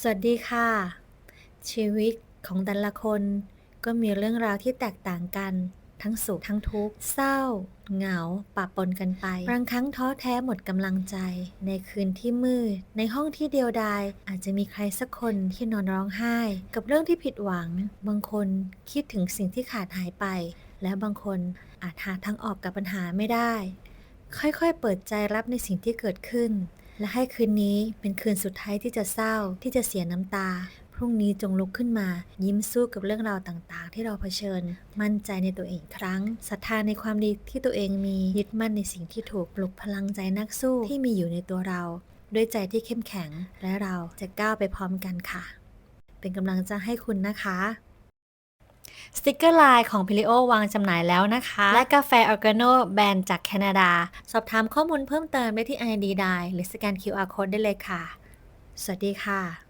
สวัสดีค่ะ ชีวิตของแต่ละคนก็มีเรื่องราวที่แตกต่างกัน ทั้งสุขทั้งทุกข์เศร้า เหงาปะปนกันไปบางครั้งท้อแท้หมดกำลังใจ ในคืนที่มืด ในห้องที่เดียวดายอาจจะมีใครสักคนที่นอนร้องไห้ กับเรื่องที่ผิดหวัง บางคนคิดถึงสิ่งที่ขาดหายไป และบางคนอาจหาทางออกกับปัญหาไม่ได้ ค่อยๆ เปิดใจรับในสิ่งที่เกิดขึ้น และให้คืนนี้เป็นคืนสุดท้ายที่จะเศร้าที่จะเสียน้ำตา พรุ่งนี้จงลุกขึ้นมา ยิ้มสู้กับเรื่องราวต่างๆ ที่เราเผชิญ มั่นใจในตัวเองครั้งศรัทธาในความดีที่ตัวเองมียึดมั่นในสิ่งที่ถูกปลุกพลังใจนักสู้ที่มีอยู่ในตัวเรา ด้วยใจที่เข้มแข็งและเราจะก้าวไปพร้อมกันค่ะ เป็นกำลังใจให้คุณนะคะ สติกเกอร์ไลน์ของ p ิลิโอวางจำหน่ายแล้วนะคะ และกาแฟออร์แกโนแบรนด์จากแคนาดา สอบถามข้อมูลเพิ่มเติมได้ที่ ID ไดหรือสแกน QR Code ได้เลยค่ะ สวัสดีค่ะ